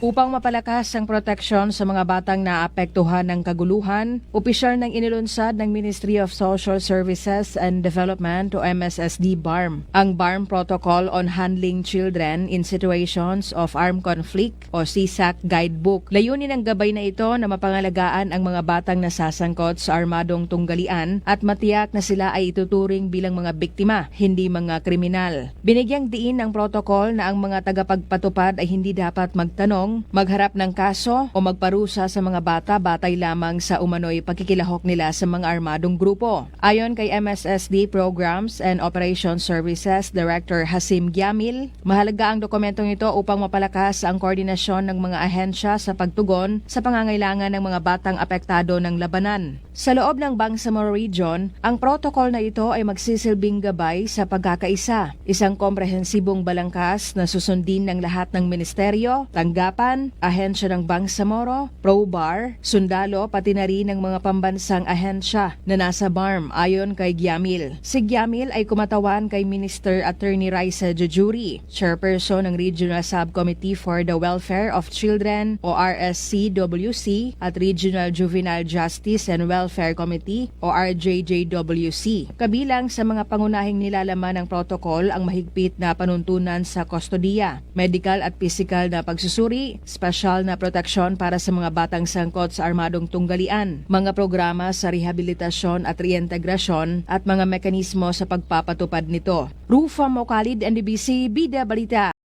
Upang mapalakas ang proteksyon sa mga batang naapektuhan ng kaguluhan, opisyal ng inilunsad ng Ministry of Social Services and Development o MSSD BARM ang BARM Protocol on Handling Children in Situations of Armed Conflict o CSAC Guidebook. Layunin ng gabay na ito na mapangalagaan ang mga batang nasasangkot sa armadong tunggalian at matiyak na sila ay ituturing bilang mga biktima, hindi mga kriminal. Binigyang diin ng protocol na ang mga tagapagpatupad ay hindi dapat magtanong, magharap ng kaso o magparusa sa mga bata batay lamang sa umano'y pagkikilahok nila sa mga armadong grupo. Ayon kay MSSD Programs and Operations Services Director Hasim Gyamil, mahalaga ang dokumentong ito upang mapalakas ang koordinasyon ng mga ahensya sa pagtugon sa pangangailangan ng mga batang apektado ng labanan. Sa loob ng Bangsamoro Region, ang protocol na ito ay magsisilbing gabay sa pagkakaisa, isang komprehensibong balangkas na susundin ng lahat ng ministeryo, tanggapan, ahensya ng Bangsamoro, ProBar, sundalo pati na rin ng mga pambansang ahensya na nasa BARM ayon kay Gyamil. Si Gyamil ay kumatawan kay Minister Attorney Raisa Jujuri, chairperson ng Regional Subcommittee for the Welfare of Children o RSCWC at Regional Juvenile Justice and Welfare Committee o RJJWC. Kabilang sa mga pangunahing nilalaman ng protocol ang mahigpit na panuntunan sa kustodiya, medical at physical na pagsusuri, special na proteksyon para sa mga batang sangkot sa armadong tunggalian, mga programa sa rehabilitasyon at reintegrasyon at mga mekanismo sa pagpapatupad nito. Rufa Mokalid, NDBC, Bida Balita.